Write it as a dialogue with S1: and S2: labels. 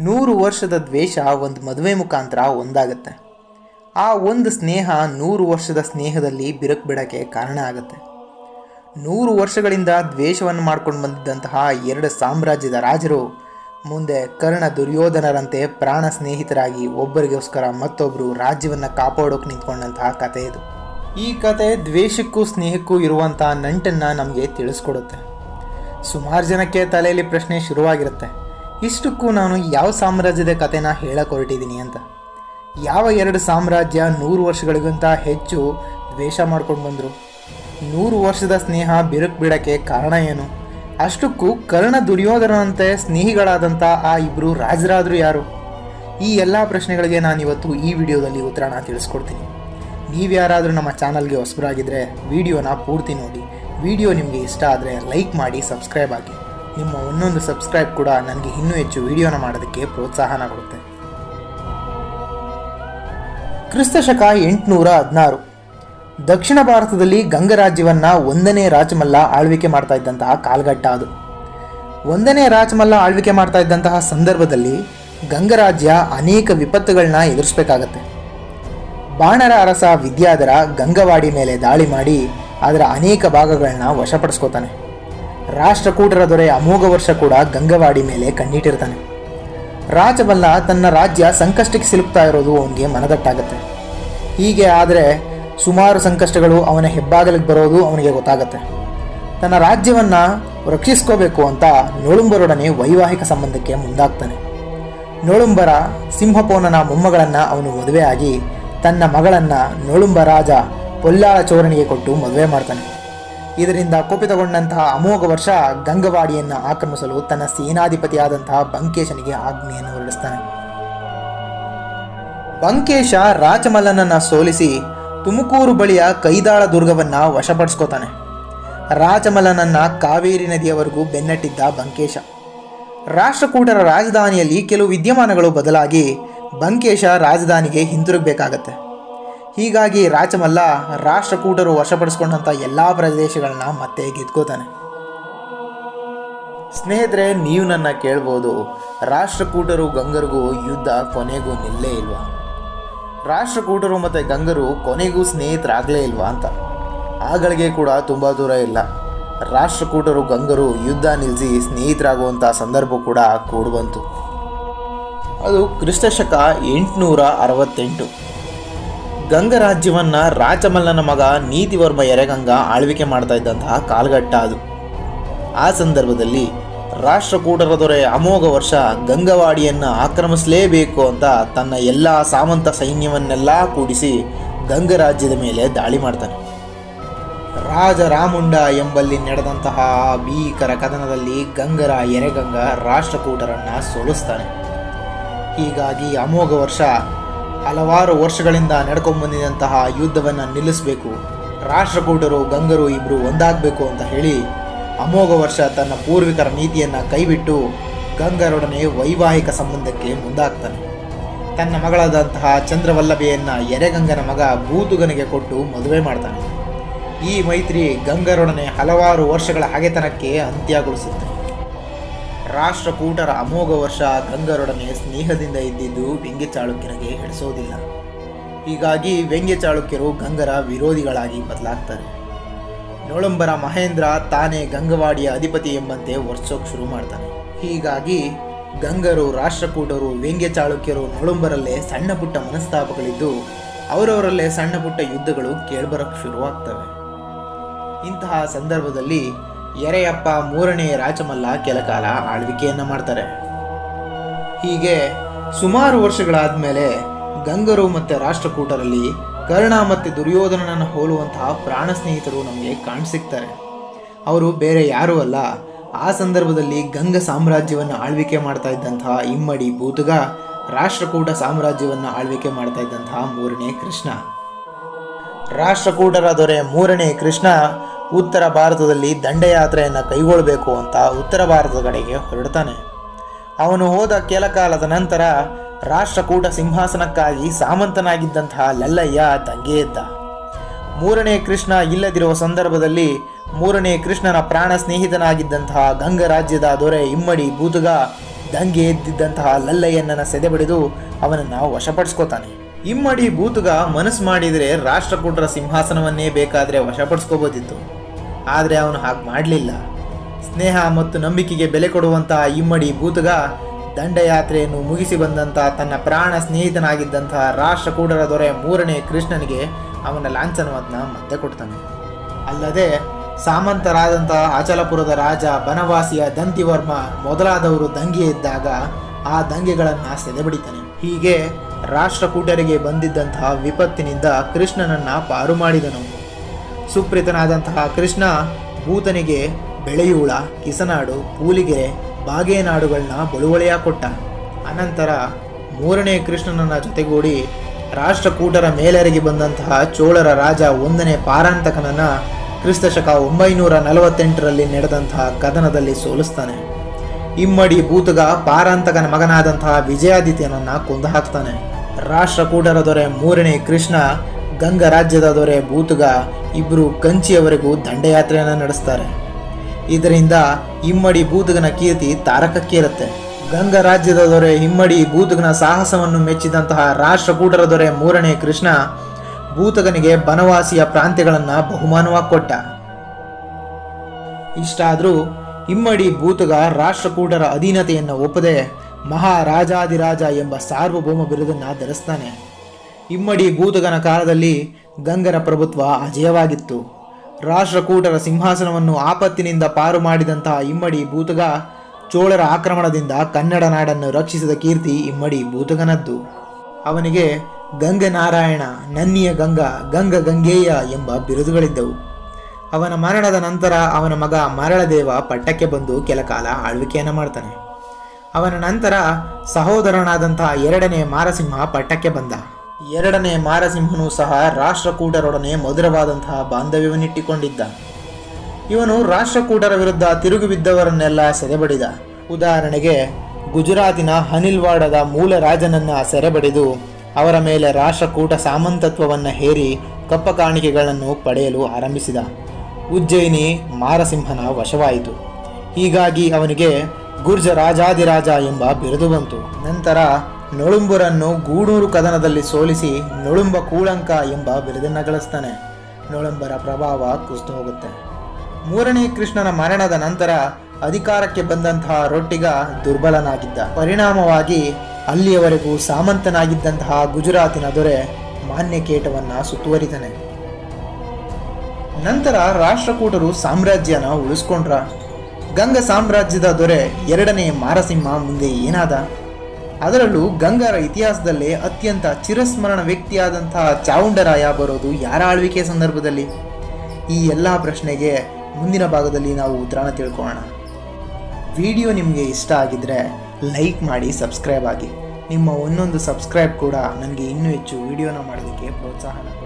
S1: ನೂರು ವರ್ಷದ ದ್ವೇಷ ಒಂದು ಮದುವೆ ಮುಖಾಂತರ ಒಂದಾಗುತ್ತೆ. ಆ ಒಂದು ಸ್ನೇಹ ನೂರು ವರ್ಷದ ಸ್ನೇಹದಲ್ಲಿ ಬಿರುಕು ಬಿಡೋಕ್ಕೆ ಕಾರಣ ಆಗುತ್ತೆ. ನೂರು ವರ್ಷಗಳಿಂದ ದ್ವೇಷವನ್ನು ಮಾಡ್ಕೊಂಡು ಬಂದಿದ್ದಂತಹ ಎರಡು ಸಾಮ್ರಾಜ್ಯದ ರಾಜರು ಮುಂದೆ ಕರ್ಣ ದುರ್ಯೋಧನರಂತೆ ಪ್ರಾಣ ಸ್ನೇಹಿತರಾಗಿ ಒಬ್ಬರಿಗೋಸ್ಕರ ಮತ್ತೊಬ್ಬರು ರಾಜ್ಯವನ್ನು ಕಾಪಾಡೋಕೆ ನಿಂತ್ಕೊಂಡಂತಹ ಕಥೆ ಇದು. ಈ ಕತೆ ದ್ವೇಷಕ್ಕೂ ಸ್ನೇಹಕ್ಕೂ ಇರುವಂಥ ನಂಟನ್ನು ನಮಗೆ ತಿಳಿಸ್ಕೊಡುತ್ತೆ. ಸುಮಾರು ಜನಕ್ಕೆ ತಲೆಯಲ್ಲಿ ಪ್ರಶ್ನೆ ಶುರುವಾಗಿರುತ್ತೆ. ಇಷ್ಟಕ್ಕೂ ನಾನು ಯಾವ ಸಾಮ್ರಾಜ್ಯದ ಕಥೆನ ಹೇಳಕ್ಕೆ ಹೊರಟಿದ್ದೀನಿ ಅಂತ? ಯಾವ ಎರಡು ಸಾಮ್ರಾಜ್ಯ ನೂರು ವರ್ಷಗಳಿಗಿಂತ ಹೆಚ್ಚು ದ್ವೇಷ ಮಾಡ್ಕೊಂಡು ಬಂದರು? ನೂರು ವರ್ಷದ ಸ್ನೇಹ ಬಿರುಕು ಬಿಡೋಕ್ಕೆ ಕಾರಣ ಏನು? ಅಷ್ಟಕ್ಕೂ ಕರ್ಣ ದುರ್ಯೋಧನಂತೆ ಸ್ನೇಹಿಗಳಾದಂಥ ಆ ಇಬ್ಬರು ರಾಜರಾದರು ಯಾರು? ಈ ಎಲ್ಲ ಪ್ರಶ್ನೆಗಳಿಗೆ ನಾನಿವತ್ತು ಈ ವಿಡಿಯೋದಲ್ಲಿ ಉತ್ತರನ ತಿಳಿಸ್ಕೊಡ್ತೀನಿ. ನೀವು ಯಾರಾದರೂ ನಮ್ಮ ಚಾನಲ್ಗೆ ಹೊಸಬರಾಗಿದ್ದರೆ ವಿಡಿಯೋನ ಪೂರ್ತಿ ನೋಡಿ. ವಿಡಿಯೋ ನಿಮಗೆ ಇಷ್ಟ ಆದರೆ ಲೈಕ್ ಮಾಡಿ, ಸಬ್ಸ್ಕ್ರೈಬ್ ಆಗಿ ನಿಮ್ಮ ಒಂದೊಂದು ಸಬ್ಸ್ಕ್ರೈಬ್ ಕೂಡ ನನಗೆ ಇನ್ನೂ ಹೆಚ್ಚು ವಿಡಿಯೋನ ಮಾಡೋದಕ್ಕೆ ಪ್ರೋತ್ಸಾಹನ ಕೊಡುತ್ತೆ. ಕ್ರಿಸ್ತಶಕ ಎಂಟುನೂರ ಹದಿನಾರು. ದಕ್ಷಿಣ ಭಾರತದಲ್ಲಿ ಗಂಗರಾಜ್ಯವನ್ನ ಒಂದನೇ ರಾಜಮಲ್ಲ ಆಳ್ವಿಕೆ ಮಾಡ್ತಾ ಇದ್ದಂತಹ ಕಾಲ್ಘಟ್ಟ ಅದು. ಒಂದನೇ ರಾಜಮಲ್ಲ ಆಳ್ವಿಕೆ ಮಾಡ್ತಾ ಇದ್ದಂತಹ ಸಂದರ್ಭದಲ್ಲಿ ಗಂಗರಾಜ್ಯ ಅನೇಕ ವಿಪತ್ತುಗಳನ್ನ ಎದುರಿಸಬೇಕಾಗತ್ತೆ. ಬಾಣರ ಅರಸ ವಿದ್ಯಾಧರ ಗಂಗವಾಡಿ ಮೇಲೆ ದಾಳಿ ಮಾಡಿ ಅದರ ಅನೇಕ ಭಾಗಗಳನ್ನ ವಶಪಡಿಸ್ಕೋತಾನೆ. ರಾಷ್ಟ್ರಕೂಟರ ದೊರೆ ಅಮೋಘ ವರ್ಷ ಕೂಡ ಗಂಗವಾಡಿ ಮೇಲೆ ಕಣ್ಣಿಟ್ಟಿರ್ತಾನೆ ರಾಜಬಲ್ಲ ತನ್ನ ರಾಜ್ಯ ಸಂಕಷ್ಟಕ್ಕೆ ಸಿಲುಕ್ತಾ ಇರೋದು ಅವನಿಗೆ ಮನದಟ್ಟಾಗತ್ತೆ. ಹೀಗೆ ಆದರೆ ಸುಮಾರು ಸಂಕಷ್ಟಗಳು ಅವನ ಹೆಬ್ಬಾಗಲಿಗೆ ಬರೋದು ಅವನಿಗೆ ಗೊತ್ತಾಗತ್ತೆ. ತನ್ನ ರಾಜ್ಯವನ್ನು ರಕ್ಷಿಸ್ಕೋಬೇಕು ಅಂತ ನೋಳುಂಬರೊಡನೆ ವೈವಾಹಿಕ ಸಂಬಂಧಕ್ಕೆ ಮುಂದಾಗ್ತಾನೆ. ನೋಳುಂಬರ ಸಿಂಹಪೋನನ ಮೊಮ್ಮಗಳನ್ನು ಅವನು ಮದುವೆಯಾಗಿ ತನ್ನ ಮಗಳನ್ನು ನೋಳುಂಬ ರಾಜ ಪೊಲ್ಲಾಳ ಚೋರಣಿಗೆ ಕೊಟ್ಟು ಮದುವೆ ಮಾಡ್ತಾನೆ. ಇದರಿಂದ ಕೋಪಿತಗೊಂಡಂತಹ ಅಮೋಘ ವರ್ಷ ಗಂಗವಾಡಿಯನ್ನು ಆಕ್ರಮಿಸಲು ತನ್ನ ಸೇನಾಧಿಪತಿಯಾದಂತಹ ಬಂಕೇಶನಿಗೆ ಆಜ್ಞೆಯನ್ನು ಹೊರಡಿಸ್ತಾನೆ. ಬಂಕೇಶ ರಾಜಮಲ್ಲನನ್ನ ಸೋಲಿಸಿ ತುಮಕೂರು ಬಳಿಯ ಕೈದಾಳ ದುರ್ಗವನ್ನ ವಶಪಡಿಸ್ಕೋತಾನೆ. ರಾಜಮಲ್ಲನನ್ನ ಕಾವೇರಿ ನದಿಯವರೆಗೂ ಬೆನ್ನಟ್ಟಿದ್ದ ಬಂಕೇಶ. ರಾಷ್ಟ್ರಕೂಟರ ರಾಜಧಾನಿಯಲ್ಲಿ ಕೆಲವು ವಿದ್ಯಮಾನಗಳು ಬದಲಾಗಿ ಬಂಕೇಶ ರಾಜಧಾನಿಗೆ ಹಿಂತಿರುಗಬೇಕಾಗತ್ತೆ. ಹೀಗಾಗಿ ರಾಜಮಲ್ಲ ರಾಷ್ಟ್ರಕೂಟರು ವಶಪಡಿಸ್ಕೊಂಡಂಥ ಎಲ್ಲ ಪ್ರದೇಶಗಳನ್ನ ಮತ್ತೆ ಗೆದ್ಕೋತಾನೆ. ಸ್ನೇಹಿತರೆ, ನೀವು ನನ್ನ ಕೇಳ್ಬೋದು, ರಾಷ್ಟ್ರಕೂಟರು ಗಂಗರಿಗೂ ಯುದ್ಧ ಕೊನೆಗೂ ನಿಲ್ಲೇ ಇಲ್ವಾ? ರಾಷ್ಟ್ರಕೂಟರು ಮತ್ತು ಗಂಗರು ಕೊನೆಗೂ ಸ್ನೇಹಿತರಾಗಲೇ ಇಲ್ವಾ ಅಂತ? ಆಗಳಿಗೆ ಕೂಡ ತುಂಬ ದೂರ ಇಲ್ಲ. ರಾಷ್ಟ್ರಕೂಟರು ಗಂಗರು ಯುದ್ಧ ನಿಲ್ಲಿಸಿ ಸ್ನೇಹಿತರಾಗುವಂಥ ಸಂದರ್ಭ ಕೂಡ ಕೂಡ ಬಂತು ಅದು ಕ್ರಿಸ್ತಶಕ ಎಂಟುನೂರ ಅರವತ್ತೆಂಟು. ಗಂಗರಾಜ್ಯವನ್ನ ರಾಜಮಲ್ಲನ ಮಗ ನೀತಿವರ್ಮ ಎರೆಗಂಗ ಆಳ್ವಿಕೆ ಮಾಡ್ತಾ ಇದ್ದಂತಹ ಕಾಲಘಟ್ಟ ಅದು. ಆ ಸಂದರ್ಭದಲ್ಲಿ ರಾಷ್ಟ್ರಕೂಟರ ದೊರೆ ಅಮೋಘ ವರ್ಷ ಗಂಗವಾಡಿಯನ್ನು ಆಕ್ರಮಿಸಲೇಬೇಕು ಅಂತ ತನ್ನ ಎಲ್ಲ ಸಾಮಂತ ಸೈನ್ಯವನ್ನೆಲ್ಲ ಕೂಡಿಸಿ ಗಂಗರಾಜ್ಯದ ಮೇಲೆ ದಾಳಿ ಮಾಡ್ತಾನೆ. ರಾಜ ರಾಮುಂಡ ಎಂಬಲ್ಲಿ ನಡೆದಂತಹ ಭೀಕರ ಕದನದಲ್ಲಿ ಗಂಗರ ಎರೆಗಂಗ ರಾಷ್ಟ್ರಕೂಟರನ್ನು ಸೋಲಿಸ್ತಾನೆ. ಹೀಗಾಗಿ ಅಮೋಘ ವರ್ಷ ಹಲವಾರು ವರ್ಷಗಳಿಂದ ನಡ್ಕೊಂಡ್ಬಂದಿದಂತಹ ಯುದ್ಧವನ್ನು ನಿಲ್ಲಿಸಬೇಕು. ರಾಷ್ಟ್ರಕೂಟರು, ಗಂಗರು ಇಬ್ಬರು ಒಂದಾಗಬೇಕು ಅಂತ ಹೇಳಿ ಅಮೋಘ ವರ್ಷ ತನ್ನ ಪೂರ್ವಿಕರ ನೀತಿಯನ್ನು ಕೈಬಿಟ್ಟು ಗಂಗರೊಡನೆ ವೈವಾಹಿಕ ಸಂಬಂಧಕ್ಕೆ ಮುಂದಾಗ್ತಾನೆ. ತನ್ನ ಮಗಳಾದಂತಹ ಚಂದ್ರವಲ್ಲಭೆಯನ್ನು ಎರೆಗಂಗನ ಮಗ ಭೂತುಗನಿಗೆ ಕೊಟ್ಟು ಮದುವೆ ಮಾಡ್ತಾನೆ. ಈ ಮೈತ್ರಿ ಗಂಗರೊಡನೆ ಹಲವಾರು ವರ್ಷಗಳ ಹಗೆತನಕ್ಕೆ ಅಂತ್ಯಗೊಳಿಸುತ್ತೆ. ರಾಷ್ಟ್ರಕೂಟರ ಅಮೋಘ ವರ್ಷ ಗಂಗರೊಡನೆ ಸ್ನೇಹದಿಂದ ಇದ್ದಿದ್ದು ವ್ಯಂಗ್ಯ ಚಾಳುಕ್ಯರಿಗೆ ಹಿಡಿಸೋದಿಲ್ಲ. ಹೀಗಾಗಿ ವ್ಯಂಗ್ಯ ಚಾಳುಕ್ಯರು ಗಂಗರ ವಿರೋಧಿಗಳಾಗಿ ಬದಲಾಗ್ತಾರೆ. ನೋಳಂಬರ ಮಹೇಂದ್ರ ತಾನೇ ಗಂಗವಾಡಿಯ ಅಧಿಪತಿ ಎಂಬಂತೆ ವರ್ಸೋಕ್ ಶುರು ಮಾಡ್ತಾನೆ. ಹೀಗಾಗಿ ಗಂಗರು, ರಾಷ್ಟ್ರಕೂಟರು, ವ್ಯಂಗ್ಯ ಚಾಳುಕ್ಯರು ನೋಳಂಬರಲ್ಲೇ ಸಣ್ಣ ಪುಟ್ಟ ಮನಸ್ತಾಪಗಳಿದ್ದು ಅವರವರಲ್ಲೇ ಸಣ್ಣ ಪುಟ್ಟ ಯುದ್ಧಗಳು ಕೇಳ್ಬರಕ್ಕೆ ಶುರುವಾಗ್ತವೆ. ಇಂತಹ ಸಂದರ್ಭದಲ್ಲಿ ಎರೆಯಪ್ಪ ಮೂರನೇ ರಾಜಮಲ್ಲ ಕೆಲಕಾಲ ಆಳ್ವಿಕೆಯನ್ನು ಮಾಡ್ತಾರೆ. ಹೀಗೆ ಸುಮಾರು ವರ್ಷಗಳಾದಮೇಲೆ ಗಂಗರು ಮತ್ತು ರಾಷ್ಟ್ರಕೂಟರಲ್ಲಿ ಕರ್ಣ ಮತ್ತು ದುರ್ಯೋಧನನನ್ನು ಹೋಲುವಂತಹ ಪ್ರಾಣ ಸ್ನೇಹಿತರು ನಮಗೆ ಕಾಣಿಸಿಕ್ತಾರೆ. ಅವರು ಬೇರೆ ಯಾರೂ ಅಲ್ಲ, ಆ ಸಂದರ್ಭದಲ್ಲಿ ಗಂಗ ಸಾಮ್ರಾಜ್ಯವನ್ನು ಆಳ್ವಿಕೆ ಮಾಡ್ತಾ ಇದ್ದಂತಹ ಇಮ್ಮಡಿ ಭೂತಗ ರಾಷ್ಟ್ರಕೂಟ ಸಾಮ್ರಾಜ್ಯವನ್ನು ಆಳ್ವಿಕೆ ಮಾಡ್ತಾ ಇದ್ದಂತಹ ಮೂರನೇ ಕೃಷ್ಣ. ರಾಷ್ಟ್ರಕೂಟರ ದೊರೆ ಮೂರನೇ ಕೃಷ್ಣ ಉತ್ತರ ಭಾರತದಲ್ಲಿ ದಂಡಯಾತ್ರೆಯನ್ನು ಕೈಗೊಳ್ಳಬೇಕು ಅಂತ ಉತ್ತರ ಭಾರತದ ಕಡೆಗೆ ಹೊರಡ್ತಾನೆ. ಅವನು ಹೋದ ಕೆಲ ಕಾಲದ ನಂತರ ರಾಷ್ಟ್ರಕೂಟ ಸಿಂಹಾಸನಕ್ಕಾಗಿ ಸಾಮಂತನಾಗಿದ್ದಂತಹ ಲಲ್ಲಯ್ಯ ದಂಗೆ ಎದ್ದ. ಮೂರನೇ ಕೃಷ್ಣ ಇಲ್ಲದಿರುವ ಸಂದರ್ಭದಲ್ಲಿ ಮೂರನೇ ಕೃಷ್ಣನ ಪ್ರಾಣ ಸ್ನೇಹಿತನಾಗಿದ್ದಂತಹ ಗಂಗ ರಾಜ್ಯದ ದೊರೆ ಇಮ್ಮಡಿ ಬೂತುಗ ದಂಗೆ ಎದ್ದಿದ್ದಂತಹ ಲಲ್ಲಯ್ಯನನ್ನು ಸೆದೆಬಡಿದು ಅವನನ್ನು ವಶಪಡಿಸ್ಕೋತಾನೆ. ಇಮ್ಮಡಿ ಬೂತುಗ ಮನಸ್ಸು ಮಾಡಿದರೆ ರಾಷ್ಟ್ರಕೂಟರ ಸಿಂಹಾಸನವನ್ನೇ ಬೇಕಾದರೆ ವಶಪಡಿಸ್ಕೋಬೋದಿತ್ತು. ಆದರೆ ಅವನು ಹಾಗೆ ಮಾಡಲಿಲ್ಲ. ಸ್ನೇಹ ಮತ್ತು ನಂಬಿಕೆಗೆ ಬೆಲೆ ಕೊಡುವಂತಹ ಇಮ್ಮಡಿ ಭೂತಗ ದಂಡಯಾತ್ರೆಯನ್ನು ಮುಗಿಸಿ ಬಂದಂತಹ ತನ್ನ ಪ್ರಾಣ ಸ್ನೇಹಿತನಾಗಿದ್ದಂತಹ ರಾಷ್ಟ್ರಕೂಟರ ದೊರೆ ಮೂರನೇ ಕೃಷ್ಣನಿಗೆ ಅವನ ಲಾಂಛನವನ್ನು ಮತ್ತೆ ಕೊಡ್ತಾನೆ. ಅಲ್ಲದೆ ಸಾಮಂತರಾದಂತಹ ಅಚಲಪುರದ ರಾಜ ಬನವಾಸಿಯ ದಂತಿವರ್ಮ ಮೊದಲಾದವರು ದಂಗೆ ಇದ್ದಾಗ ಆ ದಂಗೆಗಳನ್ನು ಸೆದೆಬಿಡಿತಾನೆ. ಹೀಗೆ ರಾಷ್ಟ್ರಕೂಟರಿಗೆ ಬಂದಿದ್ದಂತಹ ವಿಪತ್ತಿನಿಂದ ಕೃಷ್ಣನನ್ನ ಪಾರು ಮಾಡಿದನು. ಸುಪ್ರೀತನಾದಂತಹ ಕೃಷ್ಣ ಭೂತನಿಗೆ ಬೆಳೆಯೂಳ, ಕಿಸನಾಡು, ಪೂಲಿಗೆರೆ ಬಾಗೇನಾಡುಗಳನ್ನ ಬಳುವಳಿಯ ಕೊಟ್ಟ. ಅನಂತರ ಮೂರನೇ ಕೃಷ್ಣನನ್ನ ಜೊತೆಗೂಡಿ ರಾಷ್ಟ್ರಕೂಟರ ಮೇಲರಿಗೆ ಬಂದಂತಹ ಚೋಳರ ರಾಜ ಒಂದನೇ ಪಾರಾಂತಕನನ್ನ ಕ್ರಿಸ್ತಶಕ ಒಂಬೈನೂರ ನಲವತ್ತೆಂಟರಲ್ಲಿ ನಡೆದಂತಹ ಕದನದಲ್ಲಿ ಸೋಲಿಸ್ತಾನೆ. ಇಮ್ಮಡಿ ಭೂತಗ ಪಾರಾಂತಕನ ಮಗನಾದಂತಹ ವಿಜಯಾದಿತ್ಯನನ್ನ ಕೊಂದು ಹಾಕ್ತಾನೆ. ರಾಷ್ಟ್ರಕೂಟರ ದೊರೆ ಮೂರನೇ ಕೃಷ್ಣ ಗಂಗ ರಾಜ್ಯದ ದೊರೆ ಭೂತಗ ಇಬ್ಬರು ಕಂಚಿಯವರೆಗೂ ದಂಡಯಾತ್ರೆಯನ್ನು ನಡೆಸ್ತಾರೆ. ಇದರಿಂದ ಇಮ್ಮಡಿ ಭೂತಗನ ಕೀರ್ತಿ ತಾರಕಕ್ಕೇರುತ್ತೆ. ಗಂಗ ರಾಜ್ಯದ ದೊರೆ ಇಮ್ಮಡಿ ಬೂತುಗನ ಸಾಹಸವನ್ನು ಮೆಚ್ಚಿದಂತಹ ರಾಷ್ಟ್ರಕೂಟರ ದೊರೆ ಮೂರನೇ ಕೃಷ್ಣ ಭೂತಗನಿಗೆ ಬನವಾಸಿಯ ಪ್ರಾಂತ್ಯಗಳನ್ನು ಬಹುಮಾನವಾಗಿ ಕೊಟ್ಟ. ಇಷ್ಟಾದರೂ ಇಮ್ಮಡಿ ಭೂತಗ ರಾಷ್ಟ್ರಕೂಟರ ಅಧೀನತೆಯನ್ನು ಒಪ್ಪದೆ ಮಹಾರಾಜಾದಿರಾಜ ಎಂಬ ಸಾರ್ವಭೌಮ ಬಿರುದನ್ನು ಧರಿಸ್ತಾನೆ. ಇಮ್ಮಡಿ ಭೂತಗನ ಕಾಲದಲ್ಲಿ ಗಂಗರ ಪ್ರಭುತ್ವ ಅಜಯವಾಗಿತ್ತು. ರಾಷ್ಟ್ರಕೂಟರ ಸಿಂಹಾಸನವನ್ನು ಆಪತ್ತಿನಿಂದ ಪಾರು ಮಾಡಿದಂತಹ ಇಮ್ಮಡಿ ಭೂತಗ ಚೋಳರ ಆಕ್ರಮಣದಿಂದ ಕನ್ನಡ ನಾಡನ್ನು ರಕ್ಷಿಸಿದ ಕೀರ್ತಿ ಇಮ್ಮಡಿ ಭೂತಗನದ್ದು. ಅವನಿಗೆ ಗಂಗನಾರಾಯಣ ನನ್ನಿಯ ಗಂಗಾ, ಗಂಗ ಗಂಗೇಯ ಎಂಬ ಬಿರುದುಗಳಿದ್ದವು. ಅವನ ಮರಣದ ನಂತರ ಅವನ ಮಗ ಮರಳದೇವ ಪಟ್ಟಕ್ಕೆ ಬಂದು ಕೆಲಕಾಲ ಆಳ್ವಿಕೆಯನ್ನು ಮಾಡ್ತಾನೆ. ಅವನ ನಂತರ ಸಹೋದರನಾದಂತಹ ಎರಡನೇ ಮಾರಸಿಂಹ ಪಟ್ಟಕ್ಕೆ ಬಂದ. ಎರಡನೇ ಮಾರಸಿಂಹನು ಸಹ ರಾಷ್ಟ್ರಕೂಟರೊಡನೆ ಮಧುರವಾದಂತಹ ಬಾಂಧವ್ಯವನ್ನಿಟ್ಟುಕೊಂಡಿದ್ದ. ಇವನು ರಾಷ್ಟ್ರಕೂಟರ ವಿರುದ್ಧ ತಿರುಗಿಬಿದ್ದವರನ್ನೆಲ್ಲ ಸೆರೆಬಡಿದ. ಉದಾಹರಣೆಗೆ, ಗುಜರಾತಿನ ಹನಿಲ್ವಾಡದ ಮೂಲ ರಾಜನನ್ನ ಸೆರೆಬಡಿದು, ಅವರ ಮೇಲೆ ರಾಷ್ಟ್ರಕೂಟ ಸಾಮಂತತ್ವವನ್ನು ಹೇರಿ ಕಪ್ಪ ಕಾಣಿಕೆಗಳನ್ನು ಪಡೆಯಲು ಆರಂಭಿಸಿದ. ಉಜ್ಜಯಿನಿ ಮಾರಸಿಂಹನ ವಶವಾಯಿತು. ಹೀಗಾಗಿ ಅವನಿಗೆ ಗುರ್ಜ ರಾಜಾದಿರಾಜ ಎಂಬ ಬಿರುದು ಬಂತು. ನಂತರ ನೊಳುಂಬರನ್ನು ಗೂಡೂರು ಕದನದಲ್ಲಿ ಸೋಲಿಸಿ ನೊಳುಂಬ ಕೂಳಂಕ ಎಂಬ ಬಿರುದನ್ನು ಗಳಿಸ್ತಾನೆ. ನೊಳುಂಬರ ಪ್ರಭಾವ ಕುಸಿದು ಹೋಗುತ್ತೆ. ಮೂರನೇ ಕೃಷ್ಣನ ಮರಣದ ನಂತರ ಅಧಿಕಾರಕ್ಕೆ ಬಂದಂತಹ ರೊಟ್ಟಿಗ ದುರ್ಬಲನಾಗಿದ್ದ. ಪರಿಣಾಮವಾಗಿ ಅಲ್ಲಿಯವರೆಗೂ ಸಾಮಂತನಾಗಿದ್ದಂತಹ ಗುಜರಾತಿನ ದೊರೆ ಮಾನ್ಯಕೇಟವನ್ನ ಸುತ್ತುವರಿತಾನೆ. ನಂತರ ರಾಷ್ಟ್ರಕೂಟರು ಸಾಮ್ರಾಜ್ಯನ ಉಳಿಸ್ಕೊಂಡ್ರ. ಗಂಗ ಸಾಮ್ರಾಜ್ಯದ ದೊರೆ ಎರಡನೇ ಮಾರಸಿಂಹ ಮುಂದೆ ಏನಾದ? ಅದರಲ್ಲೂ ಗಂಗರ ಇತಿಹಾಸದಲ್ಲೇ ಅತ್ಯಂತ ಚಿರಸ್ಮರಣ ವ್ಯಕ್ತಿಯಾದಂತಹ ಚಾವುಂಡರಾಯ ಬರೋದು ಯಾರ ಆಳ್ವಿಕೆ ಸಂದರ್ಭದಲ್ಲಿ? ಈ ಎಲ್ಲ ಪ್ರಶ್ನೆಗೆ ಮುಂದಿನ ಭಾಗದಲ್ಲಿ ನಾವು ಉತ್ತರಾಣ ತಿಳ್ಕೊಳ್ಳೋಣ. ವಿಡಿಯೋ ನಿಮಗೆ ಇಷ್ಟ ಆಗಿದ್ರೆ ಲೈಕ್ ಮಾಡಿ, ಸಬ್ಸ್ಕ್ರೈಬ್ ಆಗಿ. ನಿಮ್ಮ ಒಂದೊಂದು ಸಬ್ಸ್ಕ್ರೈಬ್ ಕೂಡ ನನಗೆ ಇನ್ನೂ ಹೆಚ್ಚು ವಿಡಿಯೋನ ಮಾಡೋದಕ್ಕೆ ಪ್ರೋತ್ಸಾಹನ. ಕೊಡುತ್ತೆ